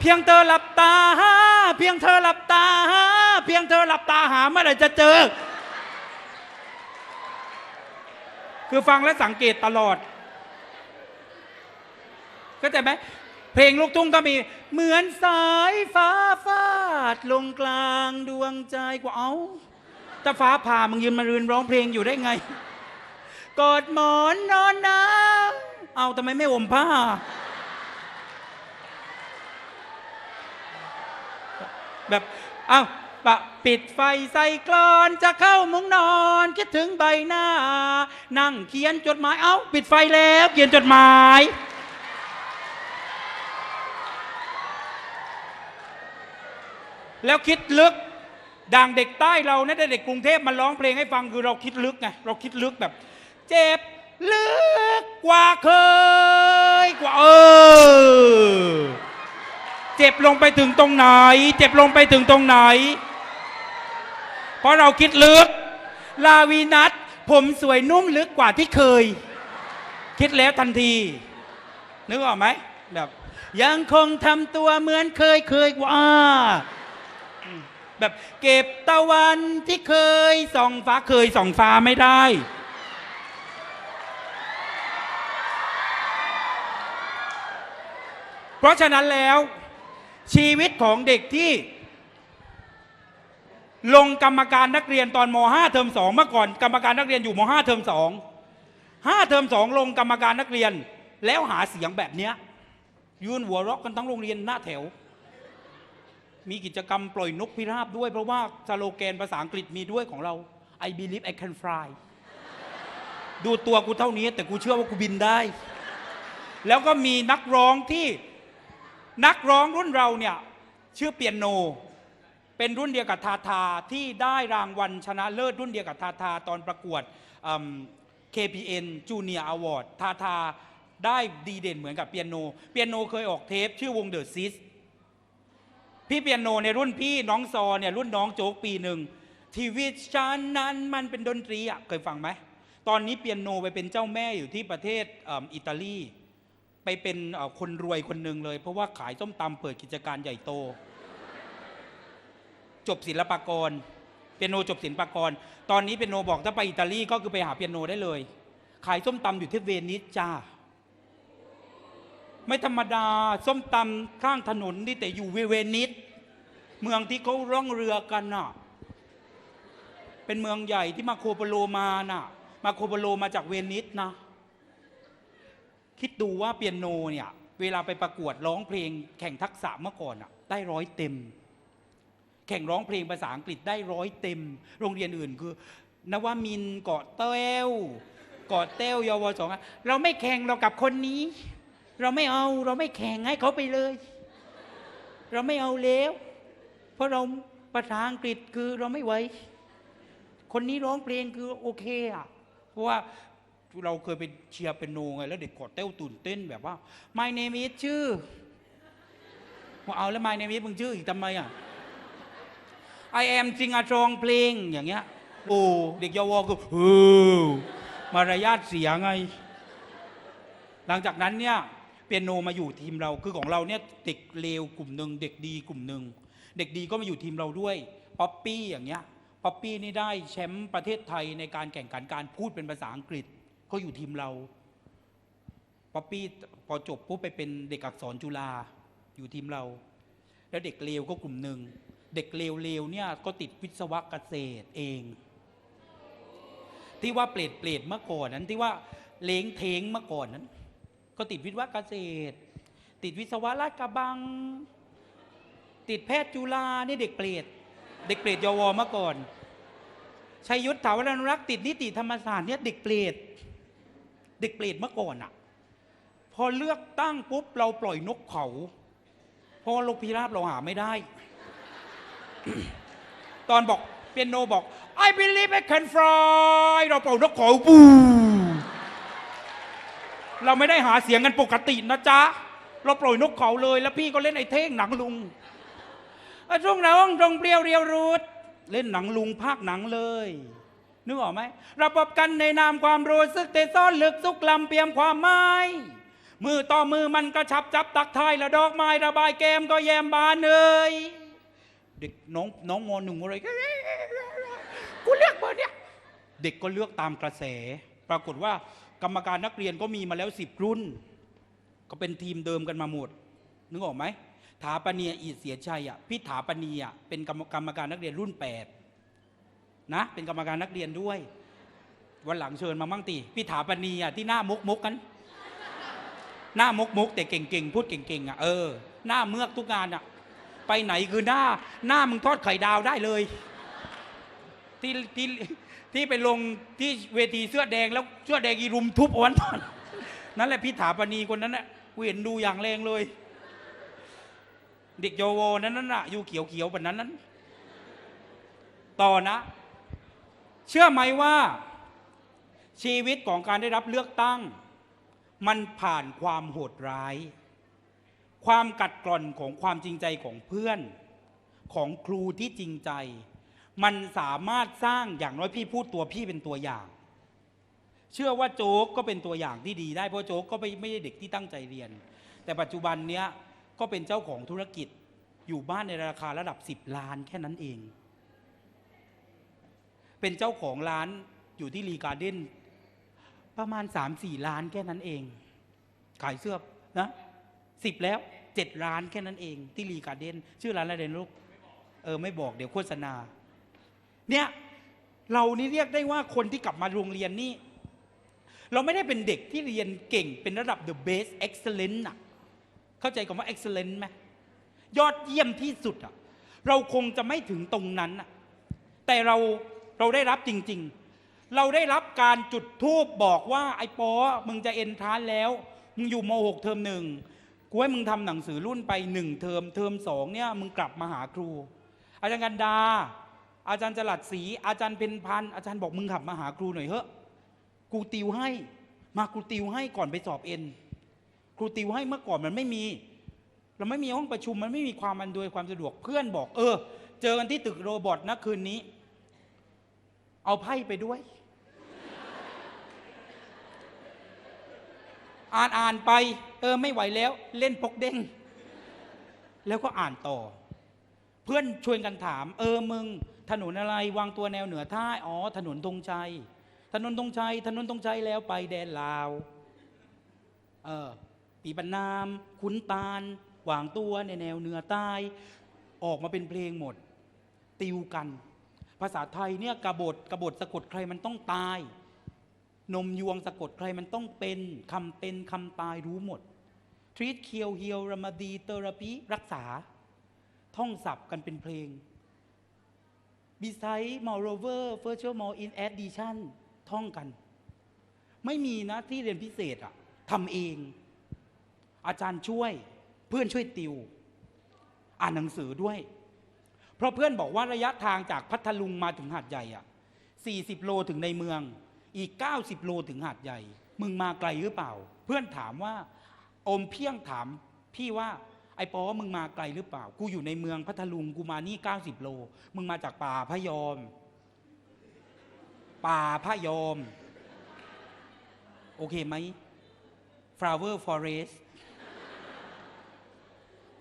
เพียงเธอหลับตา เพียงเธอหลับตา เพียงเธอหลับตาหาเมื่อไหร่จะเจอ คือฟังและสังเกตตลอดเข้าใจไหมเพลงลูกทุ่งก็มี เหมือนสายฟ้าฟาดลงกลางดวงใจกว่าเอาถ้าฟ้าผ่ามึงยืนมารืนร้องเพลงอยู่ได้ไง กอดหมอนนอนหนาวเอาทำไมไม่ห่มผ้า แบบเอ้าปะปิดไฟใส่กลอนจะเข้ามุ้งนอน คิดถึงใบหน้า นั่งเขียนจดหมายเอ้า ปิดไฟแล้วเขียนจดหมาย แล้วคิดลึกดังเด็กใต้เรานะแต่เด็กกรุงเทพมาร้องเพลงให้ฟังคือเราคิดลึกไงเราคิดลึกแบบ เจ็บลึกกว่าเคยกว่าเออ เจ็บลงไปถึงตรงไหน เจ็บลงไปถึงตรงไหน เพราะเราคิดลึก ลาวีนัทผมสวยนุ่มลึกกว่าที่เคย คิดแล้วทันที นึกออกไหมแบบยังคงทำตัวเหมือนเคยเคยกว่าแบบเก็บตะวันที่เคยส่องฟ้าเคยส่องฟ้าไม่ได้ เพราะฉะนั้นแล้ว ชีวิตของเด็กที่ ลงกรรมการนักเรียนตอนม .5 เทอม2เมื่อก่อนกรรมการนักเรียนอยู่ม .5 เทอม2 5เทอม2 ลงกรรมการนักเรียนแล้วหาเสียงแบบเนี้ยยืนหัวเรอกกันทั้งโรงเรียนหน้าแถว มีกิจกรรมปล่อยนกพิราบด้วย เพราะว่าสโลแกนภาษาอังกฤษมีด้วยของเรา I believe I can fly ดูตัวกูเท่านี้ แต่กูเชื่อว่ากูบินได้ แล้วก็มีนักร้องที่ นักร้องรุ่นเราเนี่ยชื่อเปียโน เป็นรุ่นเดียวกับทาทาที่ได้รางวัลชนะเลิศรุ่นเดียวกับทาทาตอนประกวด KPN Junior Award ทาทาได้ดีเด่นเหมือนกับเปียโน เปียโนเคยออกเทป ชื่อวงเดอะซิสพี่เปียโนในรุ่นพี่น้องซอเนี่ยรุ่นน้องโจ๊กปีหนึ่งชีวิตฉันนั้นมันเป็นดนตรีอะเคยฟังไหม ตอนนี้เปียโนไปเป็นเจ้าแม่อยู่ที่ประเทศออิตาลี ไปเป็นคนรวยคนหนึ่งเลย เพราะว่าขายส้มตำเปิดกิจการใหญ่โต จบศิลปากรเปียโนจบศิลปากร ตอนนี้เปียโนบอกถ้าไปอิตาลีก็คือไปหาเปียโนได้เลย ขายส้มตำอยู่ที่เวนิสจ้า ไม่ธรรมดาส้มตำข้างถนนนี่แต่อยู่เวนิสเมืองที่เขาร่องเรือกันน่ะ เป็นเมืองใหญ่ที่มาโคโปโลมาน่ะ มาโคโปโลมาจากเวนิสนะ คิดดูว่าเปียโนเนี่ยเวลาไปประกวดร้องเพลง แข่งทักษะเมื่อก่อนอะได้ร้อยเต็ม แข่งร้องเพลงภาษาอังกฤษได้ร้อยเต็ม โรงเรียนอื่นคือนวมินเกาะเต้วเกาะเต้วเยาวสองอะเราไม่แข่งเรากับคนนี้ เราไม่เอาเราไม่แข่งให้เขาไปเลย เราไม่เอาแล้ว เพราะเราภาษาอังกฤษคือเราไม่ไหวคนนี้ร้องเพลงคือโอเคอะเพราะว่า เราเคยไปเชียร์เป็นโนไง แล้วเด็กกอดเต้วตื่นเต้นแบบว่า my name is ชื่อว่าเอาแล้ว my name is มึงชื่ออีกทำไมอะ I am จริงอาจองเพลงอย่างเงี้ย โอ้เด็กเยาวก็เออมารยาทเสียไง หลังจากนั้นเนี่ยเปียโนมาอยู่ทีมเราคือของเราเนี่ยเด็กเลวกลุ่มหนึ่งเด็กดีกลุ่มหนึ่งเด็กดีก็มาอยู่ทีมเราด้วยป๊อปปี้อย่างเงี้ยป๊อปปี้นี่ได้แชมป์ประเทศไทยในการแข่งขันการพูดเป็นภาษาอังกฤษ ก็อยู่ทีมเราป๊อปปี้พอจบปุ๊บไปเป็นเด็กอักษรจุฬาอยู่ทีมเรา แล้วเด็กเลวก็กลุ่มหนึ่ง เด็กเลวๆเนี่ยก็ติดวิศวะเกษตรเอง ที่ว่าเปรตเปรตเมื่อก่อนนั้นที่ว่าเล้งเทงเมื่อก่อนนั้น ก็ติดวิศวะเกษตร ติดวิศวะราชกระบัง ติดแพทย์จุฬานี่เด็กเปรตเด็กเปรตยวเมื่อก่อนชัยยุทธถาวรนุรักษ์ติดนิติธรรมศาสตร์เนี่ยเด็กเปรต เด็กเปรตเมื่อก่อนอะพอเลือกตั้งปุ๊บเราปล่อยนกเขาเพราะว่าโลกพิราบเราหาไม่ได้ ตอนบอกเปียโนบอก I believe I can fly เราเป่านกเขาปูเราไม่ได้หาเสียงกันปกตินะจ๊ะ เราปล่อยนกเขาเลย แล้วพี่ก็เล่นไอ้เท่งหนังลุงไอ้ช่วงเราตรงเปรียวเรียวรูดเล่นหนังลุงภาคหนังเลย นึกออกไหมราปบกันในนามความรู้สึกแต่ซ่อนลึกซุกลำเปียมความหมายมือต่อมือมันกระชับจับตักทายละดอกไม้ระบายแก้มก็แยมบานเลยเด็กน้องน้องมหนึ่งอะไรกูเลือกเบอร์เนี้ยเด็กก็เลือกตามกระแส ปรากฏว่ากรรมการนักเรียนก็มีมาแล้วสิบรุ่น ก็เป็นทีมเดิมกันมาหมดนึกออกไหมถาปเนียอีเสียชัยอะพี่ถาปเนียเป็นกรรมการนักเรียนรุ่นแปด นะ เป็นกรรมการนักเรียนด้วย วันหลังเชิญมามั่งตีพี่ถาปเนียที่หน้ามุกมุกกัน หน้ามุกมุกแต่เก่งๆพูดเก่งๆอะเออหน้าเมือกทุกงานอะ ไปไหนคือหน้า หน้ามึงทอดไข่ดาวได้เลย ที่ที่ที่ไปลงที่เวทีเสื้อแดงแล้วเสื้อแดงอีรุมทุบอวันตอนนั่นแหละพี่ถาปณีคนนั้นน่ะกูเห็นดูอย่างแรงเลย เด็กโยโวนั้นน่ะอยู่เขียวเขียวๆแบบนั้นนั้น ต่อนะ เชื่อไหมว่า ชีวิตของการได้รับเลือกตั้ง มันผ่านความโหดร้าย ความกัดกร่อนของความจริงใจของเพื่อน ของครูที่จริงใจ มันสามารถสร้างอย่างน้อยพี่พูดตัวพี่เป็นตัวอย่าง เชื่อว่าโจ๊กก็เป็นตัวอย่างที่ดีได้เพราะโจ๊กก็ไม่ไม่ใช่เด็กที่ตั้งใจเรียน แต่ปัจจุบันเนี้ยก็เป็นเจ้าของธุรกิจอยู่บ้านในราคาระดับ 10 ล้านแค่นั้นเอง เป็นเจ้าของร้านอยู่ที่รีการ์เด้นประมาณ3-4ล้านแค่นั้นเอง ขายเสื้อนะสิบแล้วเจ็ดล้านแค่นั้นเอง ที่รีการ์เด้นชื่อร้านอะไรเดนลูกเออไม่บอกเดี๋ยวโฆษณา เนี่ยเรานี่เรียกได้ว่าคนที่กลับมาโรงเรียนนี่ เราไม่ได้เป็นเด็กที่เรียนเก่งเป็นระดับ the best excellent อะเข้าใจคำว่า excellent ไหมยอดเยี่ยมที่สุดอะเราคงจะไม่ถึงตรงนั้นอะแต่เรา เราได้รับจริง ๆ เราได้รับการจุดทูบบอกว่าไอ้ปอมึงจะเอ็นทรานแล้ว มึงอยู่มหกเทอมหนึ่งกูให้มึงทำหนังสือรุ่นไปหนึ่งเทอมเทอมสองเนี่ยมึงกลับมาหาครู อาจารย์กันดา อาจารย์จรัดศรีอาจารย์เพนพันธ์อาจารย์บอกมึงขับมาหาครูหน่อยเถอะครูติวให้ มาครูติวให้ก่อนไปสอบเอ็นครูติวให้เมื่อก่อนมันไม่มี เราไม่มีห้องประชุมมันไม่มีความอันวยความสะดวกเพื่อนบอก เออ เจอกันที่ตึกโรบอทนะคืนนี้ เอาไพ่ไปด้วย อ่านอ่านไป เออไม่ไหวแล้ว เล่นปกเด้ง แล้วก็อ่านต่อ เพื่อนชวนกันถาม เออมึง ถนนอะไรวางตัวแนวเหนือท่าอ๋อ ถนนธงชัย ถนนธงชัย ถนนธงชัยแล้วไปแดนลาว เออปีบันนามขุนตาลวางตัวในแนวเหนือใต้ ออกมาเป็นเพลงหมด ติวกัน ภาษาไทยเนี่ยกบฏกบฏสะกดใครมันต้องตาย นมยวงสะกดใครมันต้องเป็นคำเป็นคำตายรู้หมดทรีตเคียวเฮียวรมาดีเตอราปีรักษา ท่องศัพท์กันเป็นเพลง Beside moreover virtual more in addition ท่องกัน ไม่มีนะที่เรียนพิเศษอะทำเอง อาจารย์ช่วยเพื่อนช่วยติว อ่านหนังสือด้วย เพราะเพื่อนบอกว่าระยะทางจากพัทลุงมาถึงหาดใหญ่อะ40 โลถึงในเมือง อีก 90 โลถึงหาดใหญ่ มึงมาไกลหรือเปล่า เพื่อนถามว่า อมเพียงถาม พี่ว่าไอ้ปอมึงมาไกลหรือเปล่า กูอยู่ในเมืองพัทลุงกูมานี่ 90 โล มึงมาจากป่าพะยอม ป่าพะยอม โอเคไหม flower forest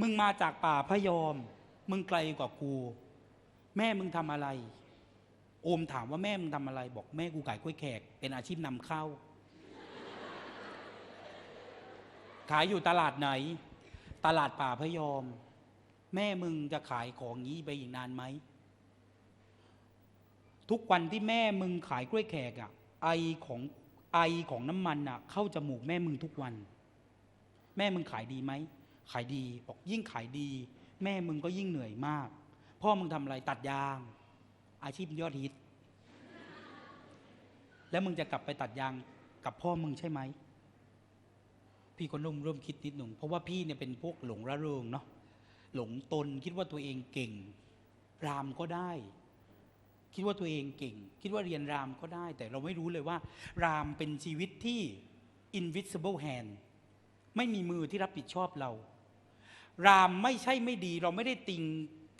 มึงมาจากป่าพะยอม มึงไกลกว่ากู แม่มึงทำอะไร โอมถามว่าแม่มึงทำอะไร บอกแม่กูขายกล้วยแขก เป็นอาชีพนำเข้า ขายอยู่ตลาดไหน ตลาดป่าพะยอม แม่มึงจะขายของงี้ไปอีกนานไหม ทุกวันที่แม่มึงขายกล้วยแขกอะไอของไอของน้ำมันอะเข้าจมูกแม่มึงทุกวัน แม่มึงขายดีไหม ขายดี บอกยิ่งขายดี แม่มึงก็ยิ่งเหนื่อยมาก พ่อมึงทำอะไรตัดยาง อาชีพยอดฮิต แล้วมึงจะกลับไปตัดยางกับพ่อมึงใช่ไหม พี่ก็เริ่มเริ่มคิดนิดหนึ่งเพราะว่าพี่เนี่ยเป็นพวกหลงระเริงเนาะหลงตนคิดว่าตัวเองเก่ง รามก็ได้ คิดว่าตัวเองเก่ง คิดว่าเรียนรามก็ได้ แต่เราไม่รู้เลยว่า รามเป็นชีวิตที่ invisible hand ไม่มีมือที่รับผิดชอบเรา รามไม่ใช่ไม่ดีเราไม่ได้ติง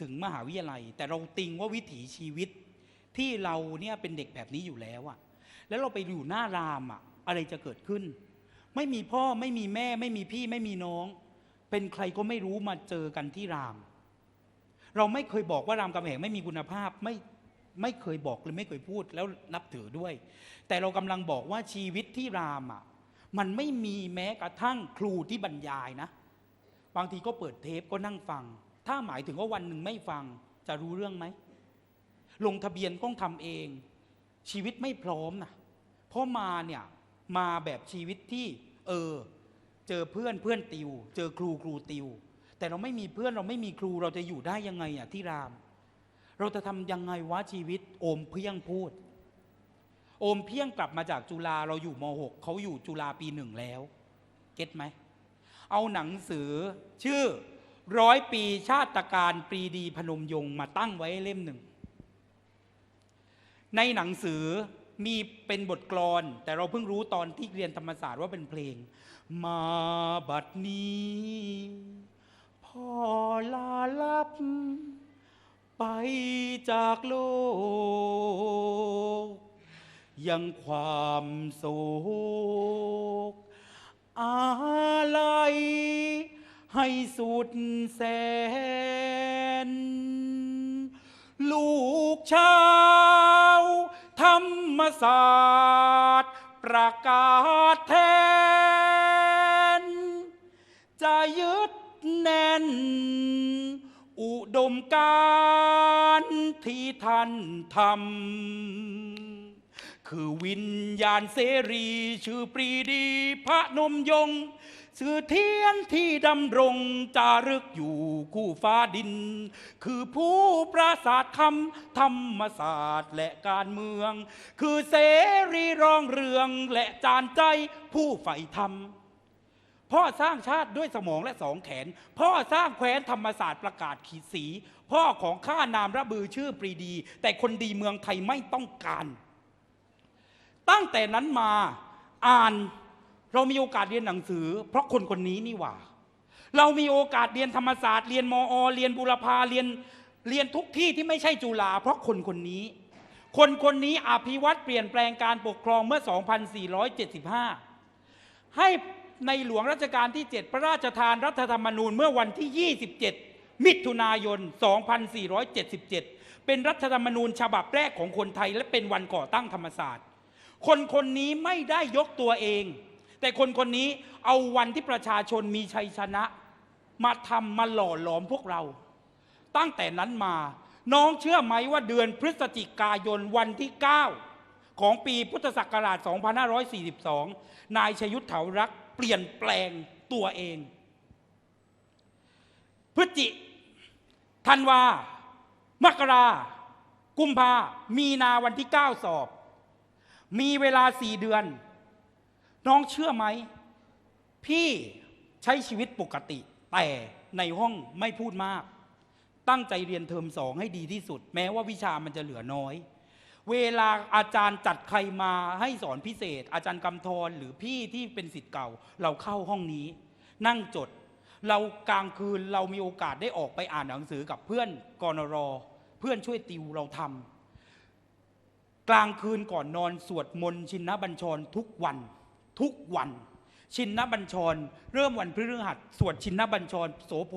ถึงมหาวิทยาลัย แต่เราติงว่าวิถีชีวิตที่เราเนี่ยเป็นเด็กแบบนี้อยู่แล้วอะแล้วเราไปอยู่หน้ารามอะอะไรจะเกิดขึ้น ไม่มีพ่อไม่มีแม่ ไม่มีพี่ไม่มีน้อง เป็นใครก็ไม่รู้มาเจอกันที่ราม เราไม่เคยบอกว่ารามคำแหงไม่มีคุณภาพไม่ไม่เคยบอกหรือไม่เคยพูดแล้วนับถือด้วย แต่เรากำลังบอกว่าชีวิตที่รามอะมันไม่มีแม้กระทั่งครูที่บรรยายนะ บางทีก็เปิดเทปก็นั่งฟัง ถ้าหมายถึงว่าวันหนึ่งไม่ฟังจะรู้เรื่องไหม ลงทะเบียนต้องทำเอง ชีวิตไม่พร้อมนะเพราะมาเนี่ยมาแบบชีวิตที่ เออ เจอเพื่อนเพื่อนติว เจอครูครูติว แต่เราไม่มีเพื่อนเราไม่มีครูเราจะอยู่ได้ยังไงอะที่ราม เราจะทำยังไงวะชีวิต โอมเพียงพูด โอมเพียงกลับมาจากจุฬาเราอยู่ม .6 เขาอยู่จุฬาปีหนึ่งแล้ว เก็ตไหม เอาหนังสือชื่อร้อยปีชาติการปรีดีพนมยงมาตั้งไว้เล่มหนึ่ง ในหนังสือมีเป็นบทกลอน แต่เราเพิ่งรู้ตอนที่เรียนธรรมศาสตร์ว่าเป็นเพลง มาบัดนี้พ่อลาลับ ไปจากโลก ยังความโศก อะไรให้สุดแสน ลูกชาวธรรมศาสตร์ ประกาศแทน จะยึดแน่น อุดมการที่ท่านทำ คือวิญญาณเสรีชื่อปรีดีพระนมยงสื่อเทียนที่ดำรงจารึกอยู่คู่ฟ้าดิน คือผู้ประสาทคำธรรมศาสตร์และการเมือง คือเสรีรองเรืองและจานใจผู้ใฝ่ธรรมพ่อสร้างชาติด้วยสมองและสองแขน พ่อสร้างแคว้นธรรมศาสตร์ประกาศขีดสี พ่อของข้านามระบือชื่อปรีดี แต่คนดีเมืองไทยไม่ต้องการ ตั้งแต่นั้นมาอ่านเรามีโอกาสเรียนหนังสือ เพราะคนคนนี้นี่หว่า เรามีโอกาสเรียนธรรมศาสตร์ เรียนมอ เรียนบุรพาเรียนเรียนทุกที่ที่ไม่ใช่จุฬาเพราะคนคนนี้ คนคนนี้อภิวัตเปลี่ยนแปลงการปกครองเมื่อ 2475 ให้ในหลวงรัชกาลที่ 7 พระราชทานรัฐธรรมนูญเมื่อวันที่ 27 มิถุนายน 2477 เป็นรัฐธรรมนูญฉบับแรกของคนไทยและเป็นวันก่อตั้งธรรมศาสตร์ คนคนนี้ไม่ได้ยกตัวเอง แต่คนคนนี้เอาวันที่ประชาชนมีชัยชนะ มาทำมาหล่อหลอมพวกเรา ตั้งแต่นั้นมาน้องเชื่อไหมว่าเดือนพฤศจิกายนวันที่ 9 ของปีพุทธศักราช 2542 นายชยุทธเถารักเปลี่ยนแปลงตัวเอง พฤศจิธันวามกรากุมภามีนาวันที่ 9 สอบ มีเวลาสี่เดือน น้องเชื่อไหม พี่ใช้ชีวิตปกติ แต่ในห้องไม่พูดมาก ตั้งใจเรียนเทอมสองให้ดีที่สุด แม้ว่าวิชามันจะเหลือน้อย เวลาอาจารย์จัดใครมาให้สอนพิเศษ อาจารย์กำธรหรือพี่ที่เป็นสิทธิ์เก่า เราเข้าห้องนี้ นั่งจด เรากลางคืนเรามีโอกาสได้ออกไปอ่านหนังสือกับเพื่อนกรนรเพื่อนช่วยติวเราทำ กลางคืนก่อนนอนสวดมนต์ชินนบัญชรทุกวัน ทุกวัน ชินนบัญชร เริ่มวันพฤหัสสวดชินนบัญชร โสโพ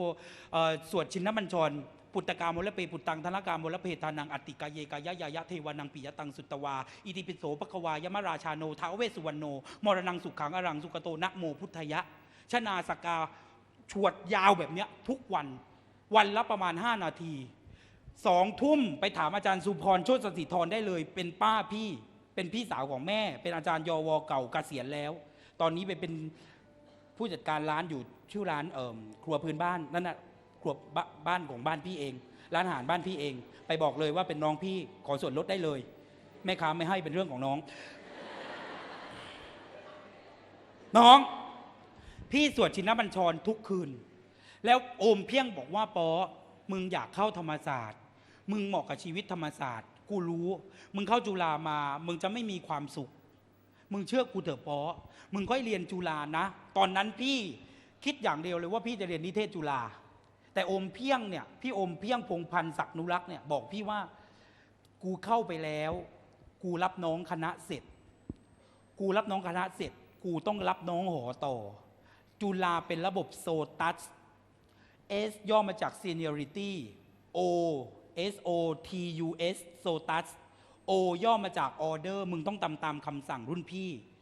เอ่อสวดชินนบัญชร ปุตตกามลเปปุตตังธนกามลเพทานังอติกาเยกายะยายะเทวานังปิยตังสุตตวาอิติปิโสปควายมราชาโนท้าเวสสุวรรณโนมรณังสุขังอรังสุกโตนะโมพุทธยะ ชนาสกาชวดยาวแบบเนี้ยทุกวันวันละประมาณ 5 นาที สองทุ่มไปถามอาจารย์สุพรโชติสติธรได้เลย เป็นป้าพี่เป็นพี่สาวของแม่ เป็นอาจารย์ยอวเก่าเกษียณแล้ว ตอนนี้ไปเป็นผู้จัดการร้านอยู่ชื่อร้านเอ่มครัวพื้นบ้านนั่นนะครัวบบ้านของบ้านพี่เอง ร้านอาหารบ้านพี่เอง ไปบอกเลยว่าเป็นน้องพี่ขอส่วนลดได้เลย แม่ค้าไม่ให้เป็นเรื่องของน้อง น้อง พี่สวดชินบัญชรทุกคืน แล้วโอมเพียงบอกว่าปอมึงอยากเข้าธรรมศาสตร์ มึงเหมาะกับชีวิตธรรมศาสตร์ กูรู้ มึงเข้าจุฬามา มึงจะไม่มีความสุข มึงเชื่อกูเถอะปอมึงค่อยเรียนจุฬานะ ตอนนั้นพี่คิดอย่างเดียวเลยว่าพี่จะเรียนนิเทศจุฬาแต่อมเพียงเนี่ยพี่อมเพียงพงพันธ์ศักนุรักษ์เนี่ยบอกพี่ว่ากูเข้าไปแล้ว กูรับน้องคณะเสร็จ กูรับน้องคณะเสร็จ กูต้องรับน้องหอต่อ จุฬาเป็นระบบโซตัส S ย่อมาจาก seniority O S O T U S โซตัส O ย่อมาจาก order มึงต้องตามตามคำสั่งรุ่นพี่